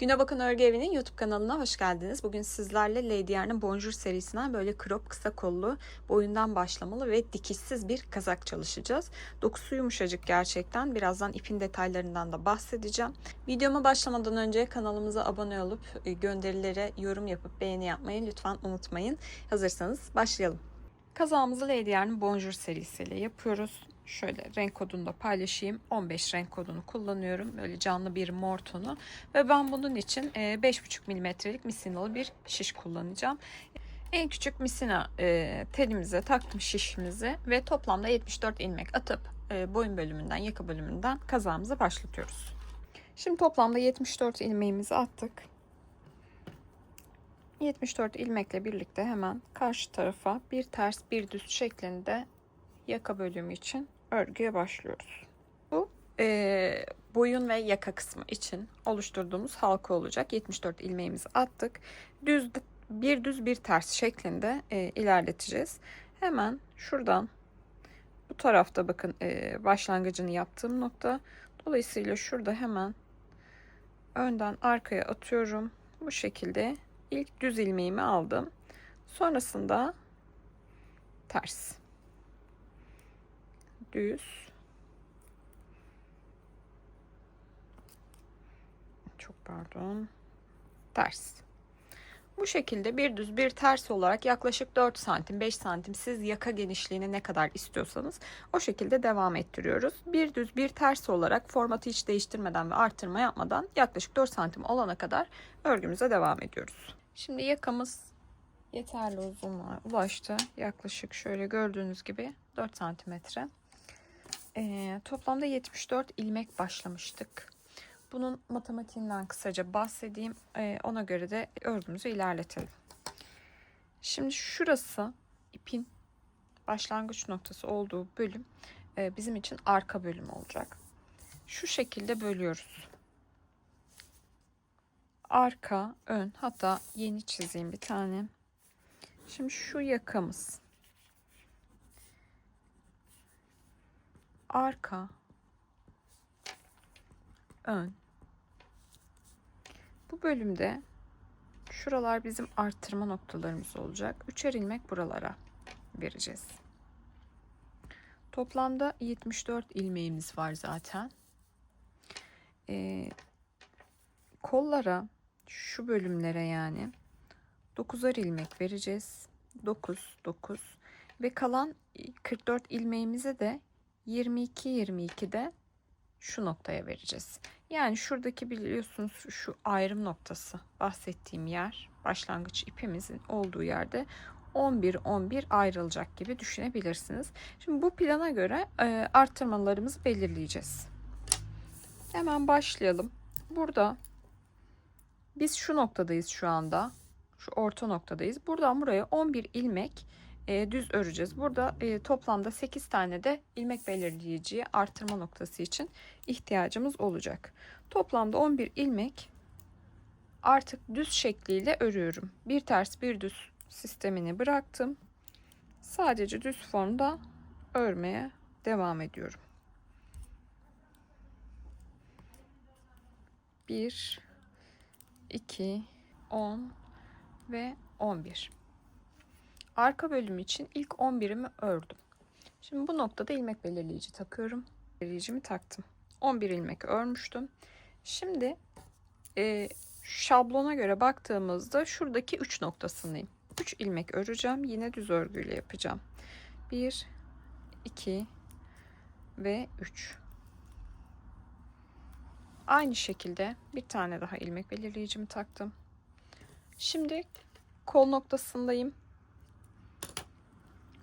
Güne Bakın Örgü Evi'nin YouTube kanalına hoş geldiniz. Bugün sizlerle Lady Yarn'ın Bonjour serisinden böyle crop kısa kollu, boyundan başlamalı ve dikişsiz bir kazak çalışacağız. Dokusu yumuşacık gerçekten. Birazdan ipin detaylarından da bahsedeceğim. Videoma başlamadan önce kanalımıza abone olup e, gönderilere yorum yapıp beğeni yapmayı lütfen unutmayın. Hazırsanız başlayalım. Kazağımızı Lady Yarn'ın Bonjour serisiyle yapıyoruz. Şöyle renk kodunu da paylaşayım. 15 renk kodunu kullanıyorum. Böyle canlı bir mor tonu. Ve ben bunun için e, 5,5 milimetrelik misinalı bir şiş kullanacağım. En küçük misina e, telimize taktım şişimizi ve toplamda 74 ilmek atıp e, boyun bölümünden, yaka bölümünden kazağımızı başlatıyoruz. Şimdi toplamda 74 ilmeğimizi attık. 74 ilmekle birlikte hemen karşı tarafa bir ters bir düz şeklinde yaka bölümü için örgüye başlıyoruz. Bu e, boyun ve yaka kısmı için oluşturduğumuz halka olacak. 74 ilmeğimizi attık. Düz bir düz bir ters şeklinde e, ilerleteceğiz. Hemen şuradan bu tarafta bakın e, başlangıcını yaptığım nokta. Dolayısıyla şurada hemen önden arkaya atıyorum. Bu şekilde ilk düz ilmeğimi aldım. Sonrasında ters düz çok pardon ters bu şekilde bir düz bir ters olarak yaklaşık 4 santim 5 santim siz yaka genişliğini ne kadar istiyorsanız o şekilde devam ettiriyoruz. Bir düz bir ters olarak formatı hiç değiştirmeden ve artırma yapmadan yaklaşık 4 santim olana kadar örgümüze devam ediyoruz. Şimdi yakamız yeterli uzunluğa ulaştı. Yaklaşık şöyle gördüğünüz gibi 4 santimetre. Ee, toplamda 74 ilmek başlamıştık. Bunun matematiğinden kısaca bahsedeyim. Ee, ona göre de örgümüzü ilerletelim. Şimdi şurası ipin başlangıç noktası olduğu bölüm e, bizim için arka bölüm olacak. Şu şekilde bölüyoruz. Arka, ön hatta yeni çizeyim bir tane. Şimdi şu yakamız. Arka, ön. Bu bölümde şuralar bizim arttırma noktalarımız olacak. Üçer ilmek buralara vereceğiz. Toplamda 74 ilmeğimiz var zaten. Ee, kollara şu bölümlere yani 9'ar ilmek vereceğiz. 9 9 ve kalan 44 ilmeğimize de 22-22'de şu noktaya vereceğiz. Yani şuradaki biliyorsunuz şu ayrım noktası bahsettiğim yer başlangıç ipimizin olduğu yerde 11-11 ayrılacak gibi düşünebilirsiniz. Şimdi bu plana göre e, arttırmalarımızı belirleyeceğiz. Hemen başlayalım. Burada biz şu noktadayız şu anda. Şu orta noktadayız. Buradan buraya 11 ilmek e, düz öreceğiz. Burada e, toplamda 8 tane de ilmek belirleyiciye artırma noktası için ihtiyacımız olacak. Toplamda 11 ilmek artık düz şekliyle örüyorum. Bir ters bir düz sistemini bıraktım. Sadece düz formda örmeye devam ediyorum. 1 2 10 ve 11 arka bölüm için ilk 11'imi ördüm. Şimdi bu noktada ilmek belirleyici takıyorum. Belirleyicimi taktım. 11 ilmek örmüştüm. Şimdi e, şablona göre baktığımızda şuradaki 3 noktasındayım. 3 ilmek öreceğim. Yine düz örgüyle yapacağım. 1 2 ve 3. Aynı şekilde bir tane daha ilmek belirleyicimi taktım. Şimdi kol noktasındayım.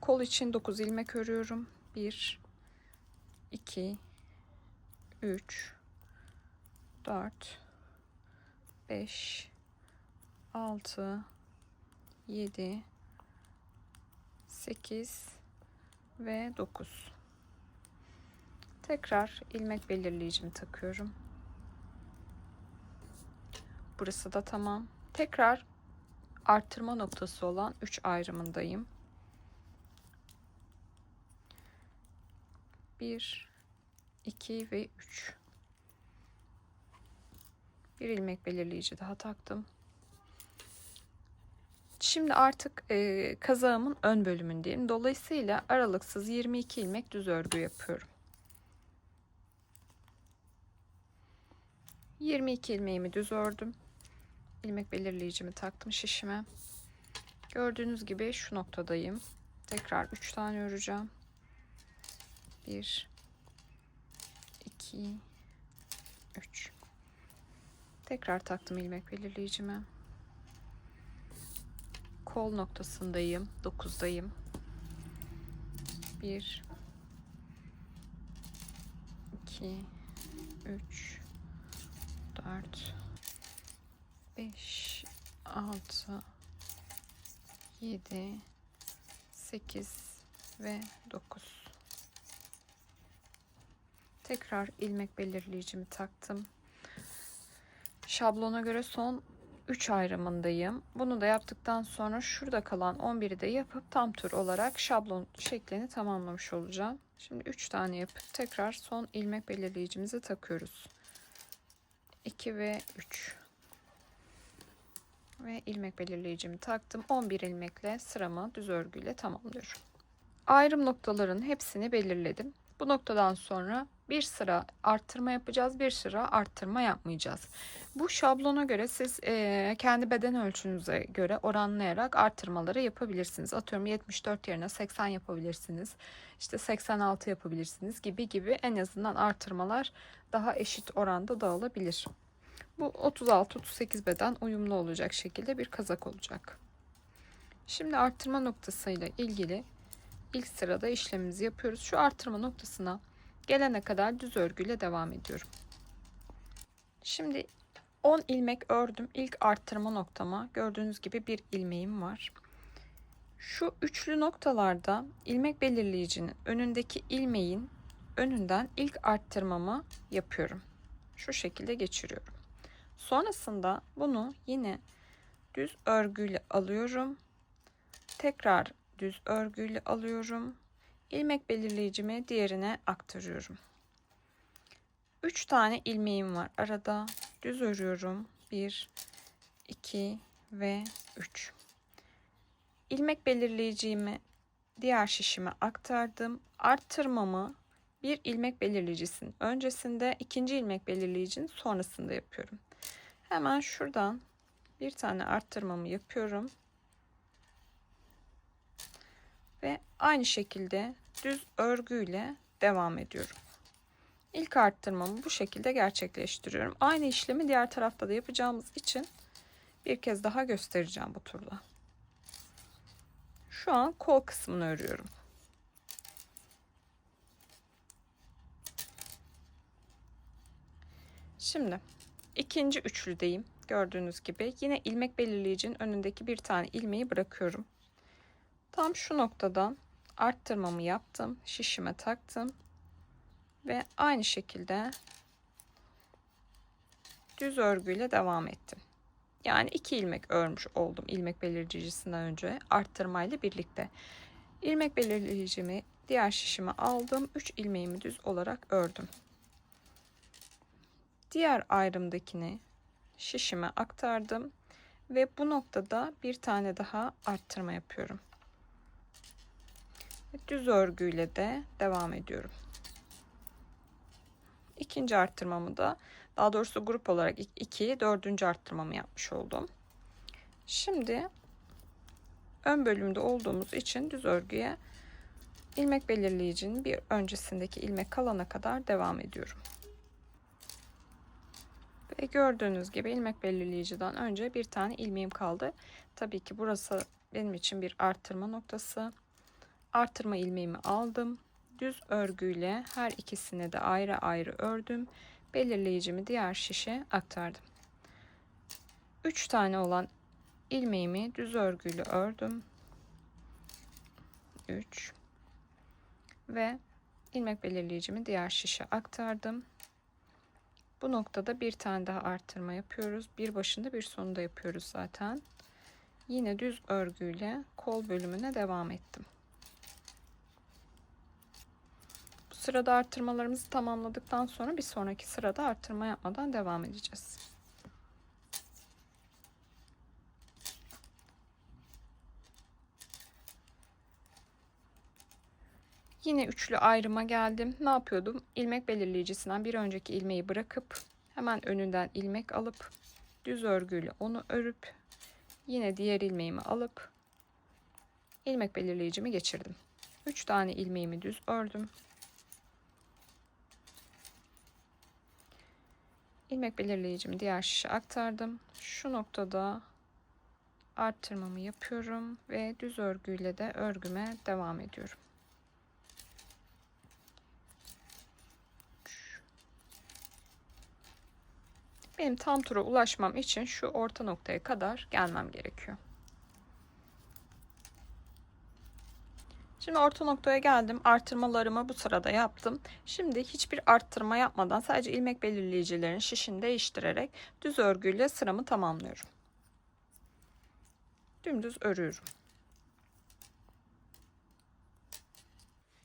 Kol için 9 ilmek örüyorum. 1 2 3 4 5 6 7 8 ve 9 tekrar ilmek belirleyicimi takıyorum. Burası da tamam. Tekrar arttırma noktası olan 3 ayrımındayım 1 2 ve 3 Bir ilmek belirleyici daha taktım. Şimdi artık e, kazağımın ön bölümündeyim. Dolayısıyla aralıksız 22 ilmek düz örgü yapıyorum. 22 ilmeğimi düz ördüm. İlmek belirleyicimi taktım şişime. Gördüğünüz gibi şu noktadayım. Tekrar 3 tane öreceğim. 1 2 3 Tekrar taktım ilmek belirleyicimi. Kol noktasındayım. 9'dayım. 1 2 3 4 5 6 7 8 ve 9 tekrar ilmek belirleyicimi taktım. Şablona göre son 3 ayrımındayım. Bunu da yaptıktan sonra şurada kalan 11'i de yapıp tam tur olarak şablon şeklini tamamlamış olacağım. Şimdi 3 tane yapıp tekrar son ilmek belirleyicimizi takıyoruz. 2 ve 3 ve ilmek belirleyicimi taktım. 11 ilmekle sıramı düz örgüyle tamamlıyorum. Ayrım noktaların hepsini belirledim bu noktadan sonra bir sıra arttırma yapacağız bir sıra arttırma yapmayacağız bu şablona göre siz e, kendi beden ölçünüze göre oranlayarak arttırmaları yapabilirsiniz atıyorum 74 yerine 80 yapabilirsiniz işte 86 yapabilirsiniz gibi gibi en azından artırmalar daha eşit oranda dağılabilir. Bu 36-38 beden uyumlu olacak şekilde bir kazak olacak. Şimdi arttırma noktasıyla ilgili ilk sırada işlemimizi yapıyoruz. Şu arttırma noktasına gelene kadar düz örgüyle devam ediyorum. Şimdi 10 ilmek ördüm. İlk arttırma noktama gördüğünüz gibi bir ilmeğim var. Şu üçlü noktalarda ilmek belirleyicinin önündeki ilmeğin önünden ilk arttırmamı yapıyorum. Şu şekilde geçiriyorum. Sonrasında bunu yine düz örgüyle alıyorum. Tekrar düz örgüyle alıyorum. İlmek belirleyicimi diğerine aktarıyorum. 3 tane ilmeğim var arada. Düz örüyorum. 1 2 ve 3. İlmek belirleyicimi diğer şişime aktardım. Arttırmamı bir ilmek belirleyicisinin öncesinde, ikinci ilmek belirleyicinin sonrasında yapıyorum. Hemen şuradan bir tane arttırmamı yapıyorum. Ve aynı şekilde düz örgüyle devam ediyorum. İlk arttırmamı bu şekilde gerçekleştiriyorum. Aynı işlemi diğer tarafta da yapacağımız için bir kez daha göstereceğim bu turda. Şu an kol kısmını örüyorum. Şimdi ikinci üçlüdeyim. Gördüğünüz gibi yine ilmek belirleyicinin önündeki bir tane ilmeği bırakıyorum. Tam şu noktadan arttırmamı yaptım. Şişime taktım. Ve aynı şekilde düz örgüyle devam ettim. Yani iki ilmek örmüş oldum ilmek belirleyicisinden önce arttırmayla birlikte. İlmek belirleyicimi diğer şişime aldım. 3 ilmeğimi düz olarak ördüm. Diğer ayrımdakini şişime aktardım ve bu noktada bir tane daha arttırma yapıyorum. Düz örgüyle de devam ediyorum. İkinci arttırmamı da daha doğrusu grup olarak 2, dördüncü arttırmamı yapmış oldum. Şimdi ön bölümde olduğumuz için düz örgüye ilmek belirleyicinin bir öncesindeki ilmek kalana kadar devam ediyorum. Ve gördüğünüz gibi ilmek belirleyiciden önce bir tane ilmeğim kaldı. Tabii ki burası benim için bir arttırma noktası. Arttırma ilmeğimi aldım. Düz örgüyle her ikisini de ayrı ayrı ördüm. Belirleyicimi diğer şişe aktardım. 3 tane olan ilmeğimi düz örgüyle ördüm. 3 ve ilmek belirleyicimi diğer şişe aktardım. Bu noktada bir tane daha arttırma yapıyoruz. Bir başında bir sonunda yapıyoruz zaten. Yine düz örgüyle kol bölümüne devam ettim. sırada arttırmalarımızı tamamladıktan sonra bir sonraki sırada arttırma yapmadan devam edeceğiz. Yine üçlü ayrıma geldim. Ne yapıyordum? İlmek belirleyicisinden bir önceki ilmeği bırakıp hemen önünden ilmek alıp düz örgüyle onu örüp yine diğer ilmeğimi alıp ilmek belirleyicimi geçirdim. 3 tane ilmeğimi düz ördüm. İlmek belirleyicimi diğer şişe aktardım. Şu noktada arttırmamı yapıyorum ve düz örgüyle de örgüme devam ediyorum. Benim tam tura ulaşmam için şu orta noktaya kadar gelmem gerekiyor. Şimdi orta noktaya geldim. Artırmalarımı bu sırada yaptım. Şimdi hiçbir arttırma yapmadan sadece ilmek belirleyicilerin şişini değiştirerek düz örgüyle sıramı tamamlıyorum. Dümdüz örüyorum.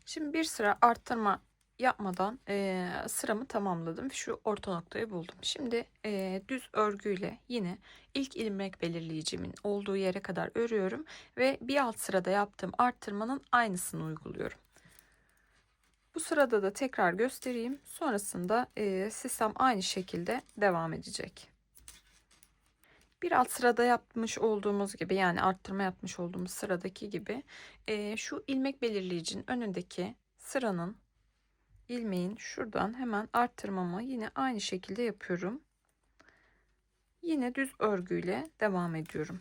Şimdi bir sıra arttırma yapmadan e, sıramı tamamladım. Şu orta noktayı buldum. Şimdi e, düz örgüyle yine ilk ilmek belirleyicimin olduğu yere kadar örüyorum ve bir alt sırada yaptığım arttırmanın aynısını uyguluyorum. Bu sırada da tekrar göstereyim. Sonrasında e, sistem aynı şekilde devam edecek. Bir alt sırada yapmış olduğumuz gibi yani arttırma yapmış olduğumuz sıradaki gibi e, şu ilmek belirleyicinin önündeki sıranın ilmeğin şuradan hemen arttırmamı yine aynı şekilde yapıyorum. Yine düz örgüyle devam ediyorum.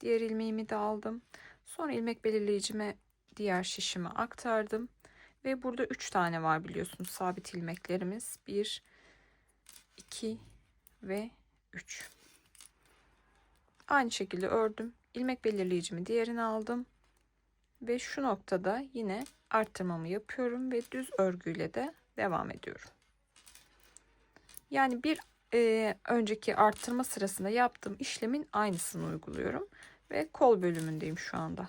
Diğer ilmeğimi de aldım. Sonra ilmek belirleyicime diğer şişime aktardım. Ve burada 3 tane var biliyorsunuz sabit ilmeklerimiz. 1, 2 ve 3. Aynı şekilde ördüm. İlmek belirleyicimi diğerini aldım. Ve şu noktada yine arttırmamı yapıyorum ve düz örgüyle de devam ediyorum. Yani bir e, önceki arttırma sırasında yaptığım işlemin aynısını uyguluyorum ve kol bölümündeyim şu anda.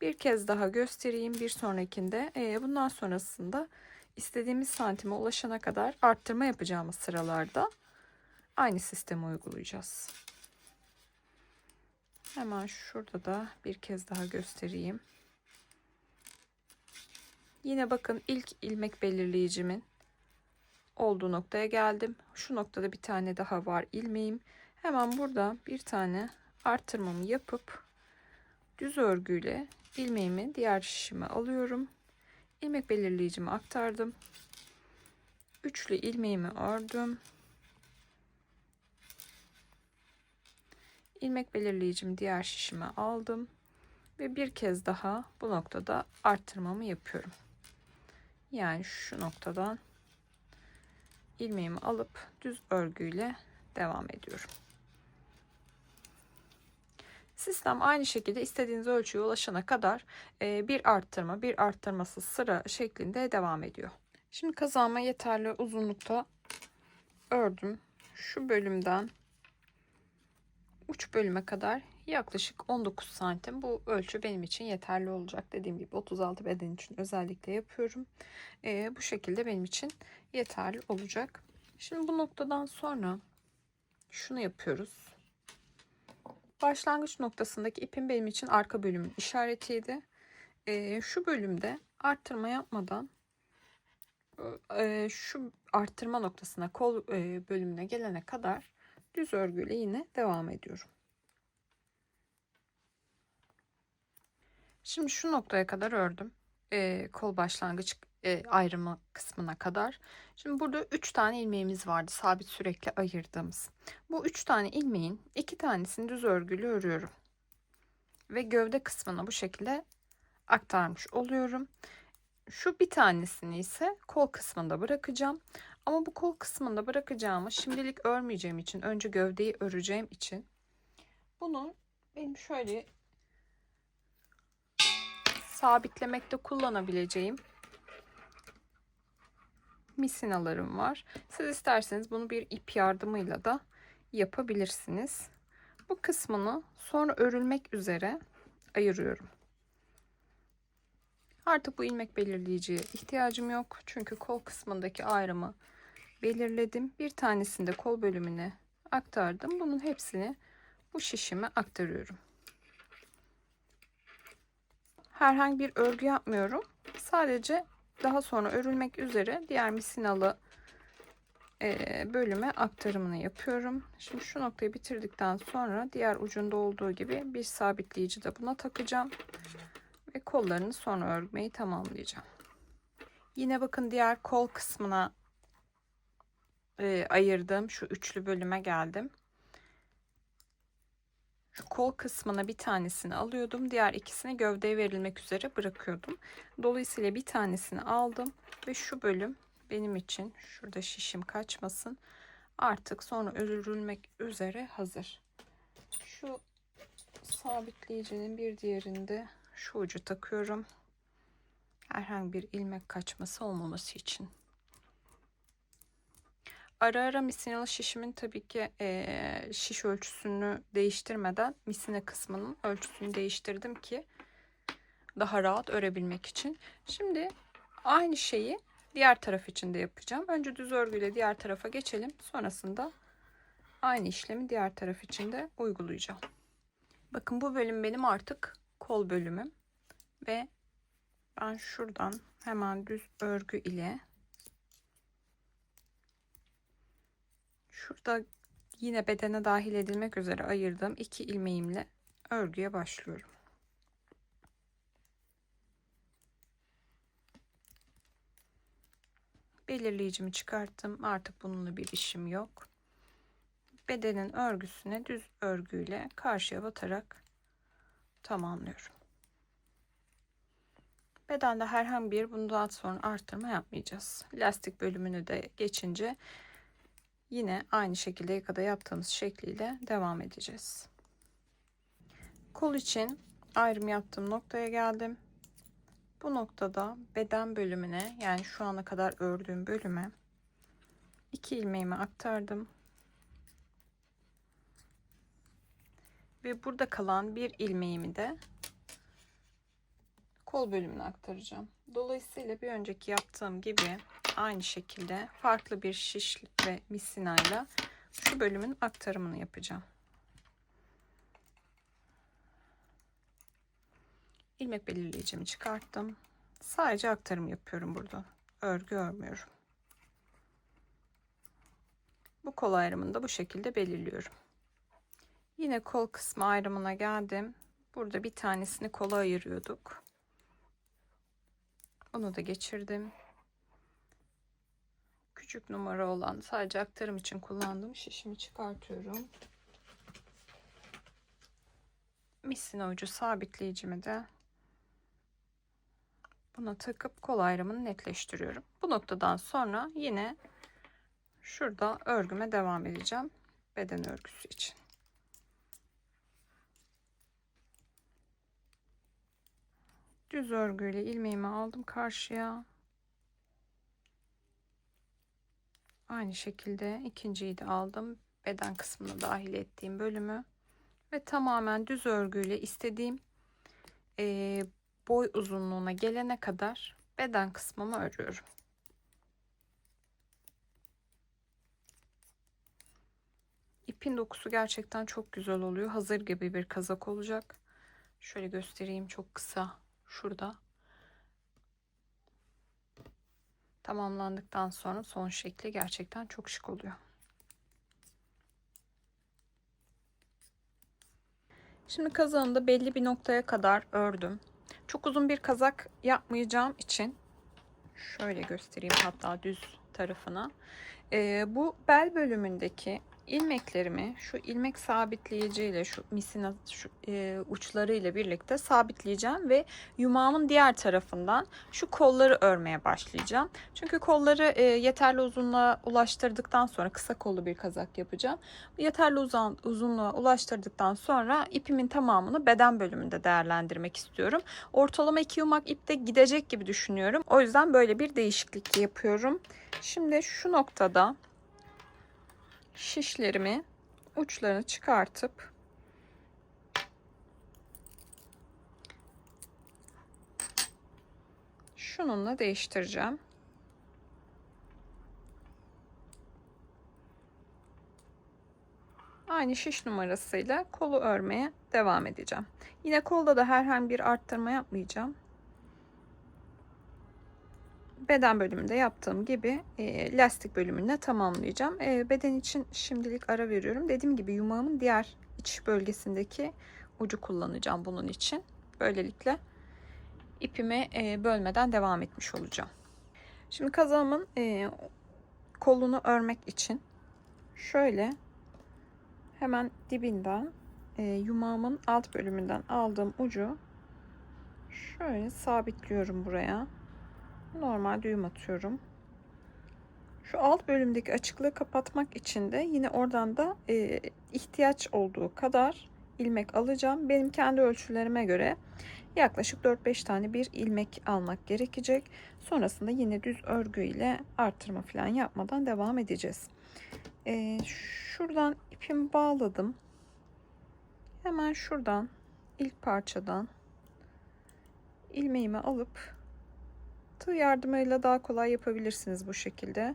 Bir kez daha göstereyim bir sonrakinde. E, bundan sonrasında istediğimiz santime ulaşana kadar arttırma yapacağımız sıralarda aynı sistemi uygulayacağız. Hemen şurada da bir kez daha göstereyim. Yine bakın ilk ilmek belirleyicimin olduğu noktaya geldim. Şu noktada bir tane daha var ilmeğim. Hemen burada bir tane artırmamı yapıp düz örgüyle ilmeğimi diğer şişime alıyorum. İlmek belirleyicimi aktardım. Üçlü ilmeğimi ördüm. ilmek belirleyicimi diğer şişime aldım ve bir kez daha bu noktada arttırmamı yapıyorum. Yani şu noktadan ilmeğimi alıp düz örgüyle devam ediyorum. Sistem aynı şekilde istediğiniz ölçüye ulaşana kadar e, bir arttırma bir arttırmasız sıra şeklinde devam ediyor. Şimdi kazanma yeterli uzunlukta ördüm. Şu bölümden uç bölüme kadar yaklaşık 19 santim. Bu ölçü benim için yeterli olacak. Dediğim gibi 36 beden için özellikle yapıyorum. Ee, bu şekilde benim için yeterli olacak. Şimdi bu noktadan sonra şunu yapıyoruz. Başlangıç noktasındaki ipin benim için arka bölümün işaretiydi. Ee, şu bölümde arttırma yapmadan e, şu arttırma noktasına kol e, bölümüne gelene kadar düz örgüyle yine devam ediyorum. Şimdi şu noktaya kadar ördüm. E, kol başlangıç e, ayrımı kısmına kadar. Şimdi burada 3 tane ilmeğimiz vardı sabit sürekli ayırdığımız. Bu 3 tane ilmeğin 2 tanesini düz örgülü örüyorum. Ve gövde kısmına bu şekilde aktarmış oluyorum. Şu bir tanesini ise kol kısmında bırakacağım. Ama bu kol kısmında bırakacağımı şimdilik örmeyeceğim için önce gövdeyi öreceğim için bunu benim şöyle sabitlemekte kullanabileceğim misinalarım var. Siz isterseniz bunu bir ip yardımıyla da yapabilirsiniz. Bu kısmını sonra örülmek üzere ayırıyorum. Artık bu ilmek belirleyiciye ihtiyacım yok. Çünkü kol kısmındaki ayrımı belirledim. Bir tanesini de kol bölümüne aktardım. Bunun hepsini bu şişime aktarıyorum. Herhangi bir örgü yapmıyorum. Sadece daha sonra örülmek üzere diğer misinalı e, bölüme aktarımını yapıyorum. Şimdi şu noktayı bitirdikten sonra diğer ucunda olduğu gibi bir sabitleyici de buna takacağım. Ve kollarını sonra örmeyi tamamlayacağım. Yine bakın diğer kol kısmına e, ayırdığım şu üçlü bölüme geldim. Şu kol kısmına bir tanesini alıyordum. Diğer ikisini gövdeye verilmek üzere bırakıyordum. Dolayısıyla bir tanesini aldım ve şu bölüm benim için şurada şişim kaçmasın. Artık sonra örülmek üzere hazır. Şu sabitleyicinin bir diğerinde şu ucu takıyorum. Herhangi bir ilmek kaçması olmaması için. Ara ara misinalı şişimin tabii ki e, şiş ölçüsünü değiştirmeden misine kısmının ölçüsünü değiştirdim ki daha rahat örebilmek için. Şimdi aynı şeyi diğer taraf için de yapacağım. Önce düz örgüyle diğer tarafa geçelim. Sonrasında aynı işlemi diğer taraf için de uygulayacağım. Bakın bu bölüm benim artık kol bölümüm ve ben şuradan hemen düz örgü ile şurada yine bedene dahil edilmek üzere ayırdığım iki ilmeğimle örgüye başlıyorum. Belirleyicimi çıkarttım. Artık bununla bir işim yok. Bedenin örgüsüne düz örgüyle karşıya batarak tamamlıyorum. Bedende herhangi bir bundan sonra arttırma yapmayacağız. Lastik bölümünü de geçince yine aynı şekilde yakada yaptığımız şekliyle devam edeceğiz. Kol için ayrım yaptığım noktaya geldim. Bu noktada beden bölümüne yani şu ana kadar ördüğüm bölüme iki ilmeğimi aktardım. Ve burada kalan bir ilmeğimi de kol bölümüne aktaracağım. Dolayısıyla bir önceki yaptığım gibi aynı şekilde farklı bir şiş ve misinayla şu bölümün aktarımını yapacağım. ilmek belirleyicimi çıkarttım. Sadece aktarım yapıyorum burada. Örgü örmüyorum. Bu kol ayrımını da bu şekilde belirliyorum. Yine kol kısmı ayrımına geldim. Burada bir tanesini kola ayırıyorduk. Onu da geçirdim. Küçük numara olan sadece aktarım için kullandığım şişimi çıkartıyorum. Misina ucu sabitleyicimi de buna takıp kol ayrımını netleştiriyorum. Bu noktadan sonra yine şurada örgüme devam edeceğim. Beden örgüsü için. Düz örgüyle ilmeğimi aldım karşıya. Aynı şekilde ikinciyi de aldım. Beden kısmına dahil ettiğim bölümü ve tamamen düz örgüyle istediğim e, boy uzunluğuna gelene kadar beden kısmımı örüyorum. İpin dokusu gerçekten çok güzel oluyor. Hazır gibi bir kazak olacak. Şöyle göstereyim çok kısa. Şurada. Tamamlandıktan sonra son şekli gerçekten çok şık oluyor. Şimdi kazağını da belli bir noktaya kadar ördüm. Çok uzun bir kazak yapmayacağım için şöyle göstereyim hatta düz tarafına. Ee, bu bel bölümündeki ilmeklerimi şu ilmek sabitleyiciyle şu misina şu, e, uçları birlikte sabitleyeceğim ve yumağımın diğer tarafından şu kolları örmeye başlayacağım. Çünkü kolları e, yeterli uzunluğa ulaştırdıktan sonra kısa kollu bir kazak yapacağım. Yeterli uzun, uzunluğa ulaştırdıktan sonra ipimin tamamını beden bölümünde değerlendirmek istiyorum. Ortalama iki yumak ipte gidecek gibi düşünüyorum. O yüzden böyle bir değişiklik yapıyorum. Şimdi şu noktada şişlerimi uçlarını çıkartıp şununla değiştireceğim. aynı şiş numarasıyla kolu örmeye devam edeceğim. Yine kolda da herhangi bir arttırma yapmayacağım. Beden bölümünde yaptığım gibi e, lastik bölümünde tamamlayacağım. E, beden için şimdilik ara veriyorum. Dediğim gibi yumağımın diğer iç bölgesindeki ucu kullanacağım bunun için. Böylelikle ipimi e, bölmeden devam etmiş olacağım. Şimdi kazağımın e, kolunu örmek için şöyle hemen dibinden e, yumağımın alt bölümünden aldığım ucu şöyle sabitliyorum buraya. Normal düğüm atıyorum. Şu alt bölümdeki açıklığı kapatmak için de yine oradan da e, ihtiyaç olduğu kadar ilmek alacağım. Benim kendi ölçülerime göre yaklaşık 4-5 tane bir ilmek almak gerekecek. Sonrasında yine düz örgü ile artırma falan yapmadan devam edeceğiz. Ee, şuradan ipimi bağladım. Hemen şuradan ilk parçadan ilmeğimi alıp tığ yardımıyla daha kolay yapabilirsiniz bu şekilde.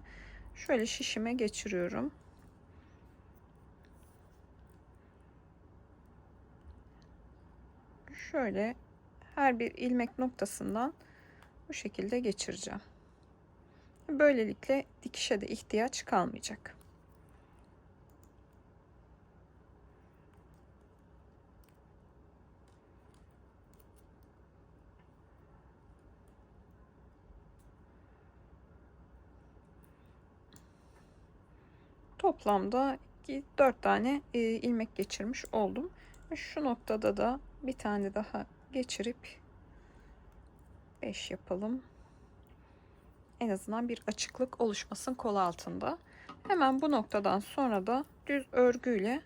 Şöyle şişime geçiriyorum. Şöyle her bir ilmek noktasından bu şekilde geçireceğim. Böylelikle dikişe de ihtiyaç kalmayacak. Toplamda 4 tane e, ilmek geçirmiş oldum. Şu noktada da bir tane daha geçirip 5 yapalım. En azından bir açıklık oluşmasın kol altında. Hemen bu noktadan sonra da düz örgüyle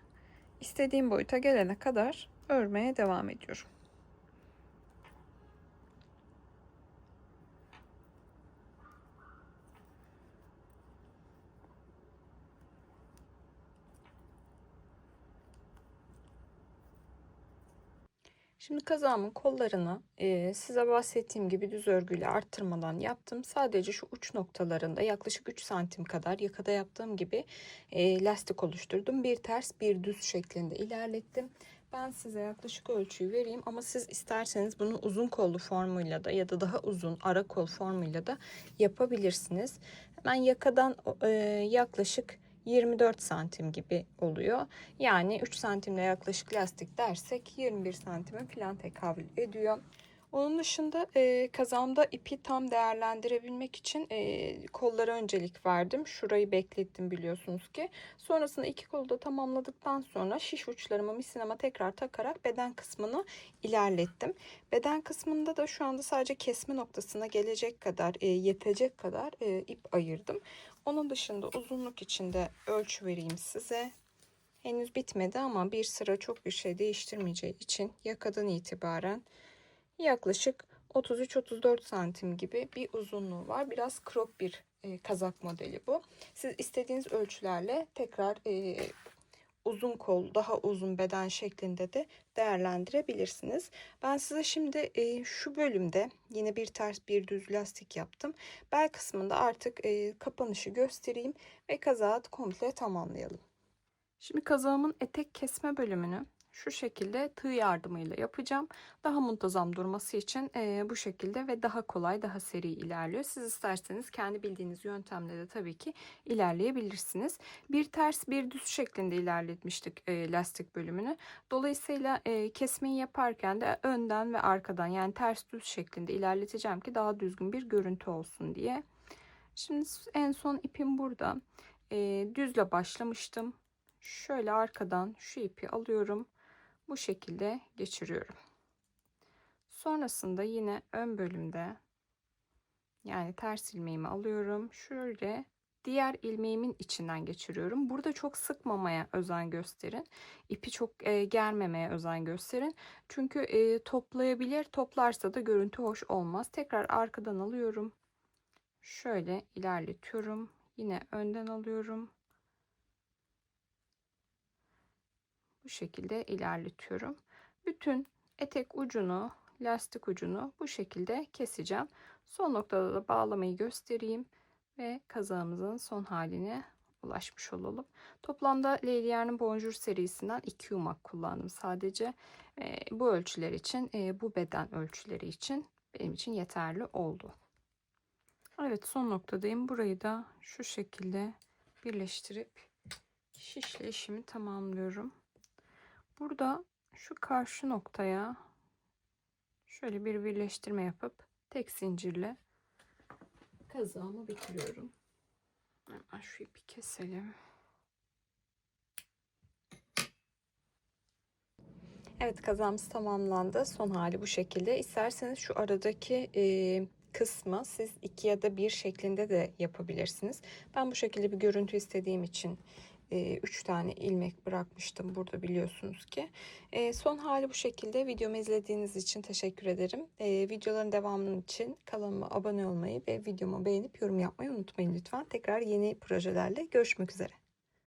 istediğim boyuta gelene kadar örmeye devam ediyorum. Şimdi kazağımın kollarını e, size bahsettiğim gibi düz örgüyle arttırmadan yaptım. Sadece şu uç noktalarında yaklaşık 3 santim kadar yakada yaptığım gibi e, lastik oluşturdum. Bir ters bir düz şeklinde ilerlettim. Ben size yaklaşık ölçüyü vereyim ama siz isterseniz bunu uzun kollu formuyla da ya da daha uzun ara kol formuyla da yapabilirsiniz. Hemen yakadan e, yaklaşık 24 santim gibi oluyor. Yani 3 santimle yaklaşık lastik dersek 21 santime falan tekabül ediyor. Onun dışında e, kazağımda ipi tam değerlendirebilmek için e, kollara öncelik verdim. Şurayı beklettim biliyorsunuz ki. Sonrasında iki kolu da tamamladıktan sonra şiş uçlarımı misinama tekrar takarak beden kısmını ilerlettim. Beden kısmında da şu anda sadece kesme noktasına gelecek kadar, e, yetecek kadar e, ip ayırdım. Onun dışında uzunluk içinde ölçü vereyim size. Henüz bitmedi ama bir sıra çok bir şey değiştirmeyeceği için yakadan itibaren yaklaşık 33-34 santim gibi bir uzunluğu var. Biraz crop bir e, kazak modeli bu. Siz istediğiniz ölçülerle tekrar e, uzun kol, daha uzun beden şeklinde de değerlendirebilirsiniz. Ben size şimdi e, şu bölümde yine bir ters bir düz lastik yaptım. Bel kısmında artık e, kapanışı göstereyim ve kazağı komple tamamlayalım. Şimdi kazağımın etek kesme bölümünü şu şekilde tığ yardımıyla yapacağım. Daha muntazam durması için e, bu şekilde ve daha kolay, daha seri ilerliyor. Siz isterseniz kendi bildiğiniz yöntemle de tabii ki ilerleyebilirsiniz. Bir ters bir düz şeklinde ilerletmiştik e, lastik bölümünü. Dolayısıyla e, kesmeyi yaparken de önden ve arkadan yani ters düz şeklinde ilerleteceğim ki daha düzgün bir görüntü olsun diye. Şimdi en son ipim burada. E, düzle başlamıştım. Şöyle arkadan şu ipi alıyorum bu şekilde geçiriyorum. Sonrasında yine ön bölümde yani ters ilmeğimi alıyorum. Şöyle diğer ilmeğimin içinden geçiriyorum. Burada çok sıkmamaya özen gösterin. İpi çok e, germemeye özen gösterin. Çünkü e, toplayabilir. Toplarsa da görüntü hoş olmaz. Tekrar arkadan alıyorum. Şöyle ilerletiyorum. Yine önden alıyorum. Bu şekilde ilerletiyorum. Bütün etek ucunu, lastik ucunu bu şekilde keseceğim. Son noktada da bağlamayı göstereyim ve kazağımızın son halini ulaşmış olalım. Toplamda Leylier'in Bonjour serisinden 2 yumak kullandım sadece. E, bu ölçüler için, e, bu beden ölçüleri için benim için yeterli oldu. Evet son noktadayım. Burayı da şu şekilde birleştirip şişle işimi tamamlıyorum. Burada şu karşı noktaya şöyle bir birleştirme yapıp tek zincirle kazağımı bitiriyorum. Hemen şu ipi keselim. Evet kazağımız tamamlandı. Son hali bu şekilde. İsterseniz şu aradaki e, kısmı siz iki ya da bir şeklinde de yapabilirsiniz. Ben bu şekilde bir görüntü istediğim için 3 tane ilmek bırakmıştım burada biliyorsunuz ki. E, son hali bu şekilde. Videomu izlediğiniz için teşekkür ederim. E, videoların devamının için kanalıma abone olmayı ve videomu beğenip yorum yapmayı unutmayın lütfen. Tekrar yeni projelerle görüşmek üzere.